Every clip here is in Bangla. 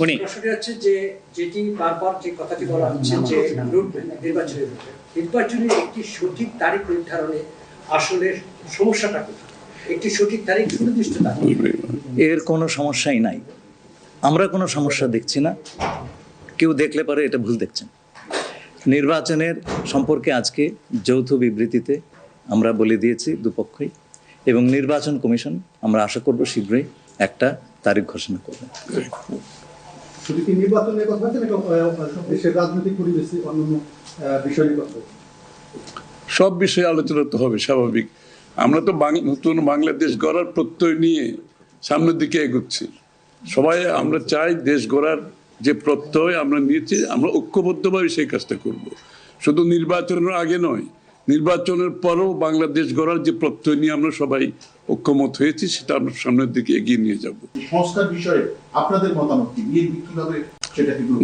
উনি প্রশ্নটি হচ্ছে যে যেটি বারবার যে কথাটি বলা হচ্ছে যে নির্বাচনের নির্বাচনের একটি সঠিক তারিখ নির্ধারণে আসলে সমস্যাটা কোথায়? একটি সঠিক তারিখ সুনির্দিষ্ট তারিখ। এর কোনো সমস্যাই নাই। আমরা কোনো সমস্যা দেখছি না। কেউ দেখলে পারে এটা ভুল দেখছেন। নির্বাচনের সম্পর্কে আজকে যৌথ বিবৃতিতে আমরা বলে দিয়েছি দুপক্ষই এবং নির্বাচন কমিশন আমরা আশা করব শীঘ্রই একটা তারিখ ঘোষণা করবে। নির্বাচনের কথা দেশের রাজনৈতিক পরিবেশে অন্যান্য কথা সব বিষয়ে আলোচনা তো হবে, স্বাভাবিক। আমরা তো নতুন বাংলাদেশ গড়ার প্রত্যয় নিয়ে সামনের দিকে এগোচ্ছি। সবাই, আমরা চাই দেশ গড়ার যে প্রত্যয় আমরা নিয়েছি, আমরা ঐক্যবদ্ধভাবে সেই কাজটা করব। শুধু নির্বাচনের আগে নয় নির্বাচনের পরও বাংলাদেশ গড়ার যে প্রত্যয় নিয়ে আমরা সবাই ঐক্যমত হয়েছি সেটা আমরা সামনের দিকে এগিয়ে নিয়ে যাব। সংস্কার বিষয়ে আপনাদের মতামত কি?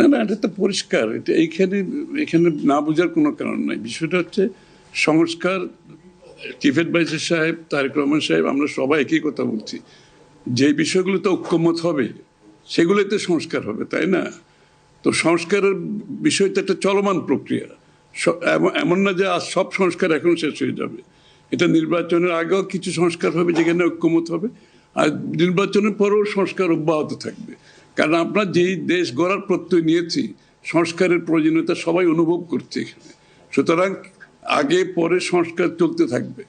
না না এটা তো পরিষ্কার। এটা এইখানে এখানে না বোঝার কোনো কারণ নাই। বিষয়টা হচ্ছে সংস্কার চিফ অ্যাডভাইজার সাহেব তারেক রহমান সাহেব আমরা সবাই একই কথা বলছি। যে বিষয়গুলোতে ঐক্যমত হবে সেগুলোতে সংস্কার হবে তাই না? তো সংস্কারের বিষয় তো একটা চলমান প্রক্রিয়া। এমন না যে আজ সব সংস্কার এখন শেষ হয়ে যাবে। এটা নির্বাচনের আগেও কিছু সংস্কার হবে যেখানে ঐক্যমত হবে, আর নির্বাচনের পরেও সংস্কার অব্যাহত থাকবে। কারণ আমরা যেই দেশ গড়ার প্রত্যয় নিয়েছি, সংস্কারের প্রয়োজনীয়তা সবাই অনুভব করছে এখানে। সুতরাং আগে পরে সংস্কার চলতে থাকবে।